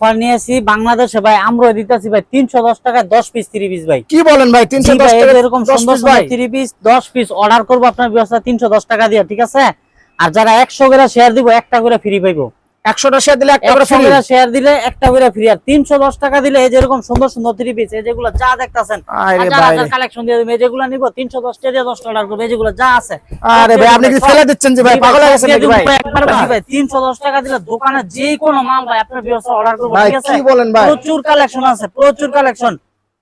Offer নিয়েছি বাংলাদেশে ভাই আমরা দিতেছি ভাই তিনশো দশ টাকায় দশ পিস থ্রি পিস ভাই। কি বলেন ভাই তিনশো এরকম সুন্দর সুন্দর থ্রি পিস দশ পিস অর্ডার করব আপনার ব্যবস্থা তিনশো দশ টাকা দিয়ে ঠিক আছে? আর যারা একশো করে শেয়ার দিব একটা করে ফ্রি পাইবো। একশোটা শেয়ার দিলে একটা করে একশো free। করে শেয়ার দিলে একটা করে ফ্রি আর তিনশো দশ টাকা দিলে এই যেরকম সুন্দর সুন্দর থ্রি পিস এই যেগুলো যা দেখতেছেন আরে হাজার ভাই। হাজার কালেকশন দিয়ে দেবে যেগুলো নিবো তিনশো দশ টাকা দিয়ে দশটা অর্ডার করব যেগুলো যা আছে। আরে ভাই আপনি ফেলে দিচ্ছেন যে ভাই? পাগল হয়ে গেছেন দিয়ে নাকি দেবো ভাই? একবার ভাই তিনশো দশ টাকা দিলে দোকানে যে কোনো মাল ভাই আপনার ব্যবসা অর্ডার করব ঠিক আছে? কি বলেন ভাই? প্রচুর কালেকশন আছে প্রচুর কালেকশন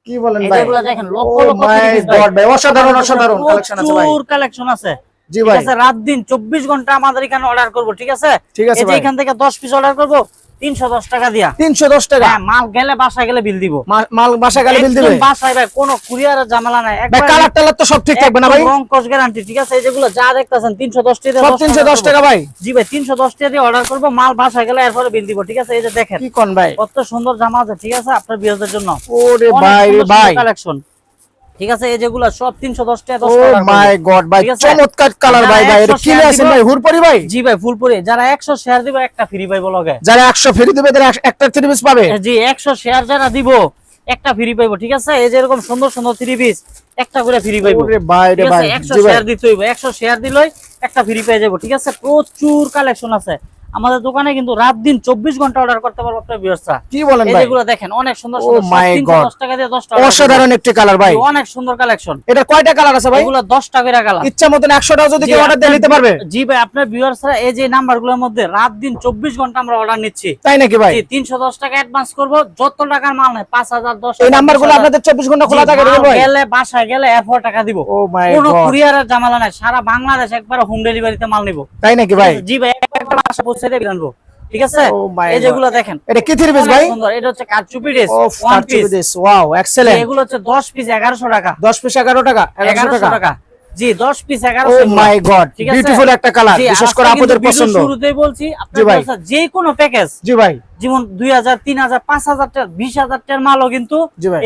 কি বলেন ভাই? যেগুলো দেখেন লক্ষ Oh লক্ষ ভাই। অসাধারণ, অসাধারণ collection আছে ভাই। প্রচুর কালেকশন আছে। জি ভাই। রাত দিন চব্বিশ ঘণ্টা আমাদের এখানে অর্ডার করব ঠিক আছে? ঠিক আছে। এখান থেকে দশ পিস অর্ডার করব তিনশো দশ টাকা দিয়া। তিনশো দশ টাকা। হ্যাঁ মাল গেলে বাসায় গেলে বিল দিব। মাল বাসা গেলে বিল দিবে? বাসায় ভাই কোনো কুরিয়ারের ঝামেলা নাই। কালার টালার তো সব ঠিক থাকবে না ভাই? রং গ্যারান্টি ঠিক আছে? যেগুলো যা দেখতেছেন তিনশো দশ টাকা সব তিনশো দশ টাকা ভাই। জি ভাই তিনশো দশ টাকা দিয়ে অর্ডার করব মাল গেলে এরপরে বিল দিব ঠিক আছে? এই যে দেখেন। কি কোন ভাই? কত সুন্দর জামা আছে ঠিক আছে? আপনার বিয়ের জন্য। ওরে ভাই ভাই। কালেকশন ঠিক আছে এই যেগুলো সব তিনশো দশ টাকা ও টাকা মাই গড ভাই চমৎকার কালার ভাই ভাই এটা কি দিব। ভাই হুরপরি ভাই? জি ভাই ফুলপুরি। যারা একশো শেয়ার দিবে একটা ফ্রি পাইবো লগে। যারা একশো ফেরি দিবে তারা এক- একটা থ্রি পিস পাবে। জি একশো শেয়ার যারা দিব একটা ফ্রি পাইবো ঠিক আছে? এই যে এরকম সুন্দর সুন্দর থ্রি পিস একটা করে ফ্রি পাইবো। ওরে ভাই রে ভাই একশো জি ভাই। শেয়ার দিতে হইব একশো শেয়ার দিলেই একটা ফ্রি পেয়ে যাব ঠিক আছে? প্রচুর কালেকশন আছে। আমাদের দোকানে কিন্তু রাত দিন চব্বিশ ঘণ্টা অর্ডার করতে পারব আপনার ব্যবস্থা কি বলেন দেখেন অনেক সুন্দর Oh সুন্দর সব my 310 God. টাকা দিয়ে দশটা order অসাধারণ একটি কালার ভাই। অনেক সুন্দর কালেকশন এটা কয়টা কালার আছে ভাই? এগুলো দশটা করে গেলাম ইচ্ছা মতন একশোটাও যদি কেউ অর্ডার দিয়ে নিতে পারবে। জি ভাই আপনার ভিউয়ার্সরা এই যে নাম্বারগুলোর মধ্যে রাত দিন চব্বিশ ঘণ্টা আমরা অর্ডার নিচ্ছি। তাই নাকি ভাই? তিনশো দশ টাকা অ্যাডভান্স করব যত টাকার মাল নেই পাঁচ হাজার দশ এই নাম্বারগুলো আপনাদের চব্বিশ ঘণ্টা খোলা থাকে গেলে বাসায় গেলে এরপর টাকা দিব। ও মাই কোনো কুরিয়ারের ঝামেলা নাই সারা বাংলাদেশ একবার হোম ডেলিভারিতে মাল নিব। তাই নাকি ভাই? জি ভাই একটা বাসা পৌঁছে দিয়ে আনব। ঠিক আছে? Oh এই যেগুলো দেখেন এটা কি থ্রি পিস ভাই? সুন্দর। এটা হচ্ছে কারচুপি ড্রেস ও ওয়ান পিস ওয়াও এক্সেলেন্ট এগুলো হচ্ছে 10 পিস 1100 টাকা। 10 পিস 11 টাকা 1100 1100 টাকা। জি 10 piece oh my god beautiful একটা কালার বিশেষ করে আপনাদের পছন্দ। শুরুতেই বলছি যে কোনো প্যাকেজ জি ভাই। যেমন 2000 3000 5000 টাকা 20000 টাকার মালও কিন্তু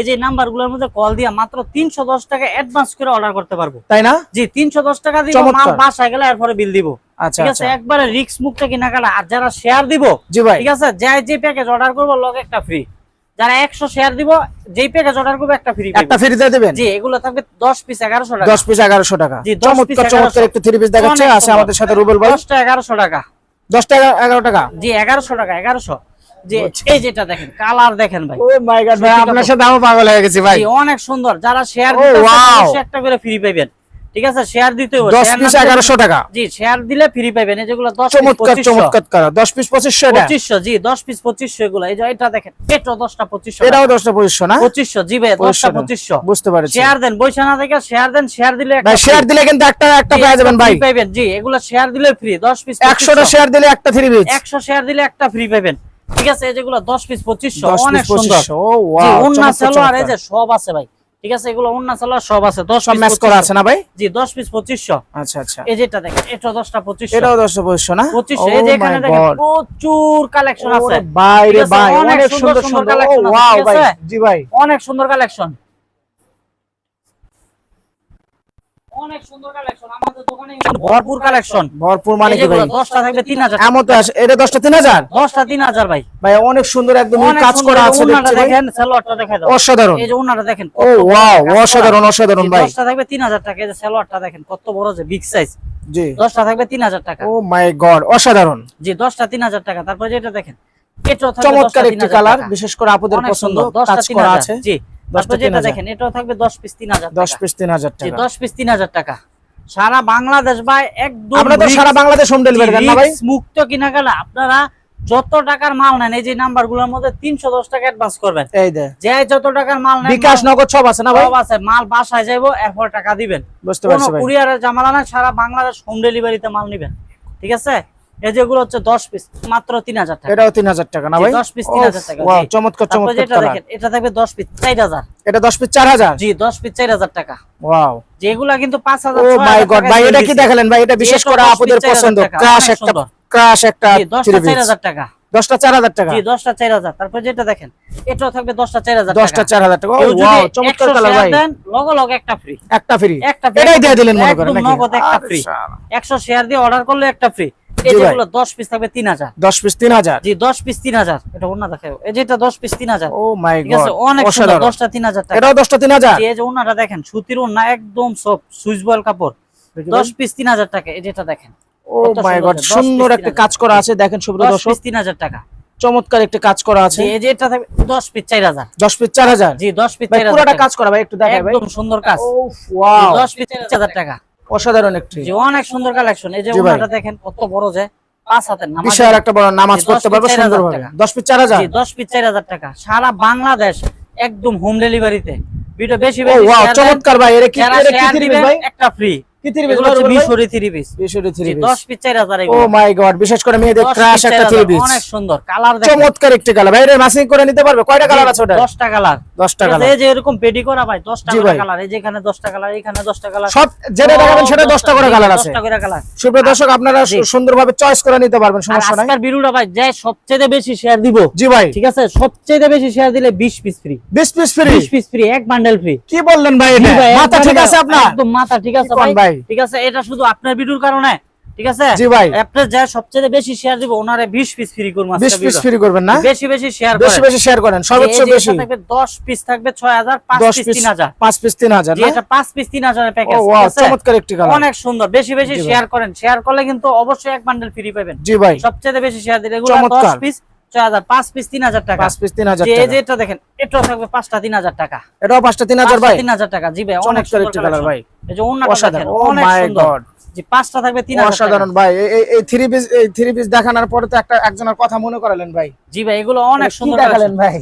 এই যে নাম্বারগুলোর মধ্যে কল দিয়ে মাত্র 310 টাকা অ্যাডভান্স করে অর্ডার করতে পারব। তাই না? জি 310 টাকা দিয়ে। মাল বাসায় গেলে এরপরে বিল দিব। ঠিক আছে? আচ্ছা। একবারে রিস্ক মুক্ত কেনাকাটা আর যারা শেয়ার দিব জি ভাই। ঠিক আছে? যাই যে প্যাকেজ অর্ডার করব লগে একটা ফ্রি যারা একশো শেয়ার দিব যেই প্যাকেজ অর্ডার করব একটা ফ্রি একটা ফ্রি দিয়ে দিবেন? জি এগুলো থাকবে পিস এগারোশো টাকা। 10 পিস 1100 টাকা। জি, চমৎকার চমৎকার একটু থ্রি পিস দেখাচ্ছে। আছে আমাদের সাথে রুবেল ভাই। টাকা। 10 টাকা? 11 টাকা জি যে এই যেটা দেখেন কালার দেখেন ভাই। ও মাই গড ভাই আপনার সাথে আমি পাগল হয়ে গেছি ভাই। অনেক সুন্দর। যারা শেয়ার Oh, wow! একটা করে ফ্রি পাইবেন। ঠিক আছে? শেয়ার দিতে হবে। 10 পিস না 1100 টাকা। জি শেয়ার দিলে ফ্রি পাইবেন। এই যেগুলো দশ চমৎকার চমৎকার কালার 10 পিস 2500 এটা? পঁচিশশো জি দশ পিস পঁচিশশো এগুলো। এই যে এটা দেখেন এটা দশটা পঁচিশশো এটাও 10টা 2500 না? পঁচিশশো জি ভাই দশটা 2500 পঁচিশশো। বুঝতে পারছি। শেয়ার দেন বৈশা না থেকে শেয়ার দেন শেয়ার দিলে একটা ভাই শেয়ার দিলে কিন্তু একটা একটা পেয়ে যাবেন ভাই। পাইবেন জি এগুলো শেয়ার দিলে ফ্রি 10 পিস 100টা শেয়ার দিলে একটা ফ্রি পিস 100 শেয়ার দিলে একটা ফ্রি পাবেন ঠিক আছে? এই যেগুলো 10 পিস 2500 10 অনেক সুন্দর। 2500 ও জি ওয়াও ওন্না সালোয়ার এই যে সব আছে ভাই। ঠিক আছে এগুলো অন্য সালোয়ার সব আছে। 10 সব পিস ম্যাচ করা আছে না ভাই? জি 10 পিস 2500 আচ্ছা আচ্ছা। এই যেটা দেখেন এটা 10টা 2500 এটাও 10টা 2500 না? 2500 এই যে এখানে দেখেন প্রচুর কালেকশন আছে। বাইরে ভাই অনেক সুন্দর সুন্দর সুন্দর সুন্দর। আছে, ওয়াও ভাই? জি ভাই। অনেক সুন্দর কালেকশন অনেক সুন্দর কালেকশন আমাদের দোকানে ভরপুর কালেকশন ভরপুর মানে কি ভাই? 10টা থাকবে 3000 এমন তো আছে। এটা 10টা 3000 10টা 3000 ভাই। ভাই অনেক সুন্দর একদম কাজ করা আছে দেখেন সালোয়ারটা দেখাই অসাধারণ। এই যে ওনাটা দেখেন ও ওয়াও অসাধারণ অসাধারণ ভাই। থাকবে তিন হাজার টাকা এই যে সালোয়ারটা দেখেন কত বড় যে বিগ সাইজ জি। দশটা থাকবে তিন হাজার টাকা। ও মাই গড অসাধারণ। জি দশটা তিন হাজার টাকা। তারপর যেটা দেখেন চমৎকার 10টা একটি কালার বিশেষ করে আপুদের পছন্দ কাজ করা আছে। জি। তারপর যেটা দেখেন এটাও থাকবে দশ পিস তিন হাজার 10 পিস 3000 টাকা। দশ পিস তিন হাজার টাকা। সারা বাংলাদেশ ভাই একদম আমরা তো সারা বাংলাদেশ হোম ডেলিভারি দেন না ভাই? risk মুক্ত কেনাকাটা আপনারা যত টাকার মাল নেন এই যে নাম্বারগুলোর মধ্যে তিনশো দশ টাকা অ্যাডভান্স করবেন। এই যে। যত টাকার মাল নেন বিকাশ নগদ সব আছে না সব আছে মাল বাসায় যাইবো এরপর টাকা দিবেন। বুঝতে পারছি কুরিয়ারের ঝামেলা না সারা বাংলাদেশ হোম ডেলিভারিতে মাল নিবেন। ঠিক আছে? এই যেগুলো হচ্ছে দশ পিস মাত্র তিন হাজার টাকা। এটাও 3000 টাকা না ভাই? 10 পিস 3000 টাকা, ওয়াও চমৎকার চমৎকার যেটা দেখেন এটা থাকবে দশ পিস চার হাজার। এটা 10 পিস 4000 জি দশ পিস চার হাজার টাকা। ওয়াও। যেগুলা কিন্তু পাঁচ হাজার ও মাই গড ভাই এটা কি দেখালেন ভাই? এটা বিশেষ করে 10 piece আপুদের 4000 পছন্দ। ক্রাশ একটা একটা দশটা চার হাজার টাকা। 10টা 4000 টাকা? জি দশটা চার হাজার। তারপর যেটা দেখেন এটাও থাকবে দশটা চার হাজার 10টা 4000 টাকা। কেউ যদি ওয়াও চমৎকার কালার ভাই। দেন লগে লগে একটা ফ্রি একটা ফ্রি একটা এটাই দিয়ে দিলেন মনে করেন নগদ একটা ফ্রি একশো শেয়ার দিয়ে অর্ডার করলে একটা ফ্রি। যেগুলো পিস থাকবে পিস জি পিস তিন হাজার। এটা অন্য দেখাও। এই যেটা দশ পিস ও মাই ঠিক আছে অনেক সুন্দর টাকা। এটাও জি, এই যে দেখেন সুতির ওনা একদম সব সুইচ বয়েল কাপড়। দশ পিস তিন হাজার টাকা এই যেটা দেখেন। ও মাই গড সুন্দর একটা কাজ করা আছে দেখেন পিস হাজার টাকা। চমৎকার একটা কাজ করা আছে। এই যে এটা থাকবে দশ পিস চার হাজার। দশ পিস চার হাজার? জি দশ পিস ভাই চার পুরোটা কাজ করা ভাই একটু দেখাই ভাই। একদম সুন্দর কাজ। ও ওয়াও দশ পিস চার হাজার টাকা। অসাধারণ একটি। অনেক সুন্দর কালেকশন এই যে ওটা ওনাটা দেখেন কত বড় যে পাঁচ হাতের নামাজ। বিশাল একটা বড় নামাজ পড়তে পারবে সুন্দরভাবে। টাকা। দশ পিস চার হাজার? জি দশ পিস চার হাজার টাকা। সারা বাংলাদেশ একদম হোম ডেলিভারিতে ভিডিও বেশি বেশি চমৎকার ভাই। এর কি এর কি দিবেন, ভাই? একটা ফ্রি কি থ্রি পিস এগুলো হচ্ছে বিশরি থ্রি পিস বিশটি থ্রি পিস দশ পিস চার হাজার ও মাই গড বিশেষ করে মেয়েদের ক্রাশ একটা থ্রি পিস অনেক সুন্দর। কালার চমৎকার একটি কালার ভাই এটা মাসিং করে নিতে পারবে? কয়টা কালার আছে ওটা দশটা কালার দশটা কালার এই যে এরকম পেডি করা ভাই দশটা জি করে কালার এই যে এখানে দশটা কালার এখানে দশটা কালার সব যেটা দেখাবেন সেটা দশটা করে কালার আছে। দশটা করে কালার সুপ্রিয় দর্শক আপনারা জি। সুন্দরভাবে চয়েস করে নিতে পারবেন সমস্যা নাই। আজকের ভিডিওটা ভাই যে সবচেয়ে বেশি শেয়ার দিব জি ভাই। ঠিক আছে সবচেয়ে বেশি শেয়ার দিলে 20 পিস ফ্রি বিশ পিস ফ্রি 20 পিস ফ্রি এক বান্ডেল ফ্রি কি বললেন ভাই এটা? মাথা ঠিক আছে আপনার? একদম মাথা ঠিক আছে ভাই? ভাই? ঠিক আছে এটা শুধু আপনার ভিডিওর কারণে ঠিক আছে? জি ভাই। আপনার যা সবচেয়ে বেশি শেয়ার দিব ওনারে 20 পিস ফ্রি করব বিশ পিস ফ্রি করবেন না? বেশি বেশি শেয়ার করেন। বেশি শেয়ার করেন সর্বোচ্চ বেশি। থাকবে 10 পিস থাকবে 6000 5 পিস পিস 3000 পাঁচ পিস তিন হাজার জি না? এটা 5 পিস 3000 এর প্যাকেজ ওয়াও চমৎকার একটি কালার অনেক সুন্দর বেশি বেশি শেয়ার করেন। শেয়ার করলে কিন্তু অবশ্যই এক বান্ডেল ফ্রি পাবেন। জি ভাই। সবচেয়ে বেশি শেয়ার দিলে এগুলো 10 পিস 6000 5 পিস 3000 টাকা। পাঁচ পিস তিন হাজার এই যে এটা দেখেন এটাও থাকবে পাঁচটা 3000 টাকা। এটাও ভাই। জি ভাই অনেক সুন্দর কালার কালার ভাই। এই যে অন্যটা দেখেন অনেক সুন্দর। জি পাঁচটা থাকবে তিন হাজার অসাধারণ ভাই। এই- এই- এই থ্রি পিস এই থ্রি পিস দেখানোর পরে তো একটা একজনের কথা মনে করালেন ভাই। জি ভাই এগুলো অনেক সুন্দর দেখালেন ভাই?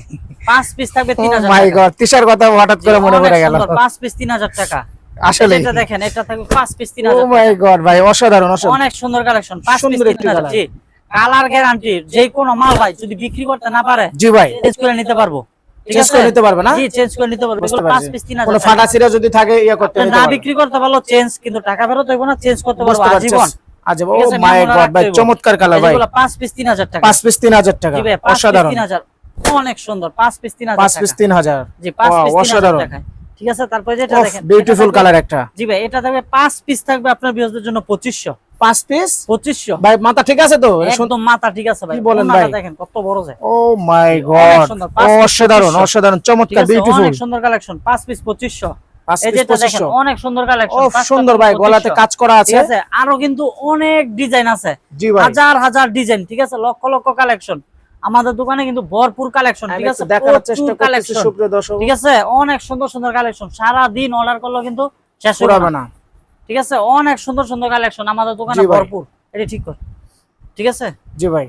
পাঁচ পিস থাকবে তিন হাজার মাই টাকা। গড তিসার কথা হঠাৎ করে মনে পড়ে গেল। পাঁচ পিস তিন হাজার টাকা। আসলে এটা দেখেন এটা থাকবে পাঁচ পিস তিন ও হাজার মাই গড ভাই অসাধারণ অসাধারণ। অনেক সুন্দর কালেকশন পাঁচ পিস তিন। জি। কালার গ্যারান্টি যে কোনো মাল ভাই যদি বিক্রি করতে না পারে জি ভাই। চেঞ্জ করে নিতে পারব। চেঞ্জ করে নিতে পারবে না? জি চেঞ্জ করে নিতে পারব। পাঁচ পিস তিন কোনো ফাটা ছিঁড়া যদি থাকে ইয়ে করতে নিতে না বিক্রি করতে পারল চেঞ্জ কিন্তু টাকা ফেরত হইব না চেঞ্জ করতে পারব আজীবন। আজীব ও মাই গড ভাই চমৎকার কালার ভাই। এগুলো পাঁচ পিস তিন হাজার টাকা। পাঁচ পিস তিন হাজার টাকা। জি ভাই অসাধারণ। তিন হাজার। অনেক সুন্দর পাঁচ পিস তিন হাজার পাঁচ পিস টাকা। তিন হাজার। জি পাঁচ পিস তিন হাজার অসাধারণ। ঠিক আছে তারপরে যেটা দেখেন বিউটিফুল কালার একটা। জি ভাই এটা থাকবে পাঁচ পিস থাকবে আপনার বিহজদের জন্য পঁচিশশো। পাঁচ পিস পঁচিশশো। ভাই মাথা ঠিক আছে তো? একদম মাথা ঠিক আছে ভাই। বলেন ভাই? দেখেন কত বড় যায় ও মাই গড। অসাধারণ অসাধারণ চমৎকার বিউটিফুল অনেক সুন্দর কালেকশন পাঁচ পিস পঁচিশশো। পাঁচ এই পিস যেটা দেখেন পঁচিশশো। অনেক সুন্দর কালেকশন সুন্দর ভাই গলাতে কাজ করা আছে। আরও কিন্তু অনেক ডিজাইন আছে। হাজার হাজার ডিজাইন ঠিক আছে লক্ষ লক্ষ কালেকশন আমাদের দোকানে কিন্তু ভরপুর কালেকশন ঠিক আছে একটু দেখানোর চেষ্টা করতেছি সুপ্রিয় দর্শক। ঠিক আছে অনেক সুন্দর সুন্দর কালেকশন সারা দিন অর্ডার করলেও কিন্তু শেষ হবে না। ঠিক আছে? অনেক সুন্দর সুন্দর কালেকশন আমাদের দোকানে। ভরপুর। এটা ঠিক কর। ঠিক আছে? জি ভাই।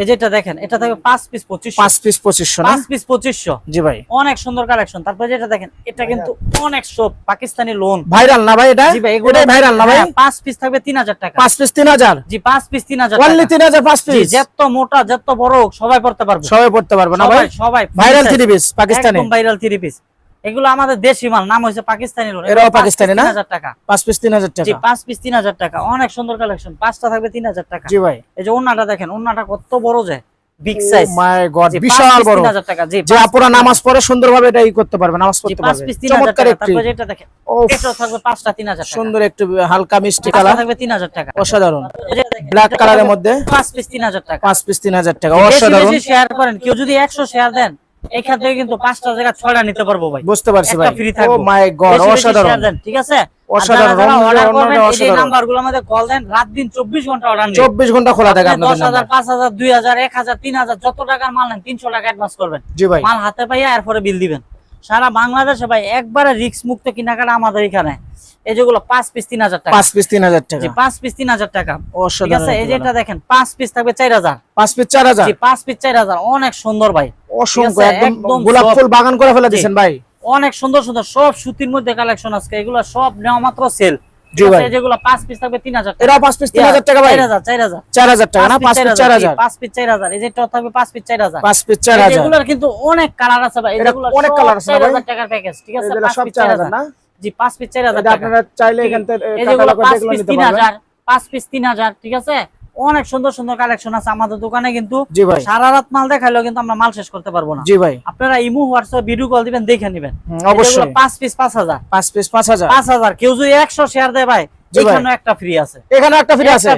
এই যেটা দেখেন এটা থাকবে পাঁচ পিস পঁচিশ পাঁচ পিস পঁচিশশো পাঁচ পিস পঁচিশশো। জি ভাই। অনেক সুন্দর কালেকশন তারপরে যেটা দেখেন এটা কিন্তু অনেক সব পাকিস্তানি লোন ভাইরাল না ভাই এটা? জি ভাই এগুলো ভাইরাল না ভাই? হ্যাঁ, পাঁচ পিস থাকবে তিন হাজার টাকা। পাঁচ পিস তিন হাজার? জি পাঁচ পিস তিন হাজার অনলি। তিন হাজার পাঁচ পিস যত মোটা যত বড় সবাই পড়তে পারবে। সবাই পড়তে পারবে না ভাই? সবাই। Viral three piece Pakistani. একদম ভাইরাল থ্রি পিস এগুলো আমাদের দেশি মাল নাম হয়েছে পাকিস্তানি লোন। এরাও পাকিস্তানি না? হাজার টাকা। পাঁচ পিস তিন হাজার জি টাকা। পাঁচ পিস তিন হাজার টাকা। অনেক সুন্দর কালেকশন পাঁচটা থাকবে তিন হাজার টাকা। জি ভাই। এই যে ওন্নাটা দেখেন ওন্নাটা কত বড় যায় বিগ সাইজ মাই গড বিশাল বড়। তিন হাজার টাকা। জি যে আপুরা নামাজ পড়ে সুন্দরভাবে এটা ই করতে পারবে নামাজ পড়তে পাঁচ পারবে পিস তিন হাজার চমৎকার টাকা। একটি তারপরে যেটা দেখেন ও এটাও থাকবে পাঁচটা তিন হাজার টাকা। সুন্দর একটু হালকা মিষ্টি কালার। থাকবে তিন হাজার টাকা। অসাধারণ। যে ব্ল্যাক কালারের মধ্যে। পাঁচ পিস তিন হাজার টাকা। পাঁচ পিস তিন হাজার টাকা। বেশি অসাধারণ। বেশি শেয়ার করেন কেউ যদি একশো শেয়ার দেন এখান থেকে কিন্তু পাঁচটা জায়গা ছয়টা নিতে পারব ভাই। বুঝতে পারছি ভাই। থাকব। মাই গড অসাধারণ। ঠিক আছে? যত টাকার মাল নেন তিনশো টাকা অ্যাডভান্স করবেন। মাল হাতে পাইয়া এরপরে বিল দিবেন। সারা বাংলাদেশে ভাই একবারে রিক্স মুক্ত কেনাকাটা আমাদের এখানে। এই যেগুলো পাঁচ পিস তিন হাজার টাকা। পাঁচ পিস তিন হাজার টাকা। পাঁচ পিস তিন হাজার টাকা। ঠিক আছে? এই যেটা দেখেন পাঁচ পিস থাকবে চার হাজার। পাঁচ পিস চার হাজার? পাঁচ পিস চার হাজার। অনেক সুন্দর ভাই। অসংখ্য একদম গোলাপ ফুল বাগান করে ফেলে দিয়েছেন ভাই। অনেক সুন্দর সুন্দর সব সুতির মধ্যে কালেকশন আজকে। এগুলো সব নেওয়া মাত্র সেল। যেগুলো পিস থাকবে তিন হাজার এরা পাঁচ পিস তিন হাজার টাকা ভাই। না পিস পিস এই যে থাকবে পিস পিস এগুলোর কিন্তু অনেক কালার আছে ভাই। এগুলো অনেক কালার আছে না চার ভাই? হাজার টাকার প্যাকেজ ঠিক আছে? এগুলো সব পিস না? জি টাকা। আপনারা চাইলে এখান থেকে পিস পারবেন হাজার পাঁচ পিস তিন হাজার ঠিক আছে? অনেক সুন্দর সুন্দর কালেকশন আছে আমাদের দোকানে কিন্তু সারা রাত মাল দেখাইলেও কিন্তু আমরা মাল শেষ করতে পারব না। জি ভাই। আপনারা ইমু হোয়াটসঅ্যাপ ভিডিও কল দিবেন দেখে নেবেন। অবশ্যই। পাঁচ পিস পাঁচ হাজার। পাঁচ পিস পাঁচ হাজার। পাঁচ হাজার। কেউ যদি একশো শেয়ার দেয় ভাই এখানে একটা ফ্রি আছে। এখানে একটা ফ্রি আছে।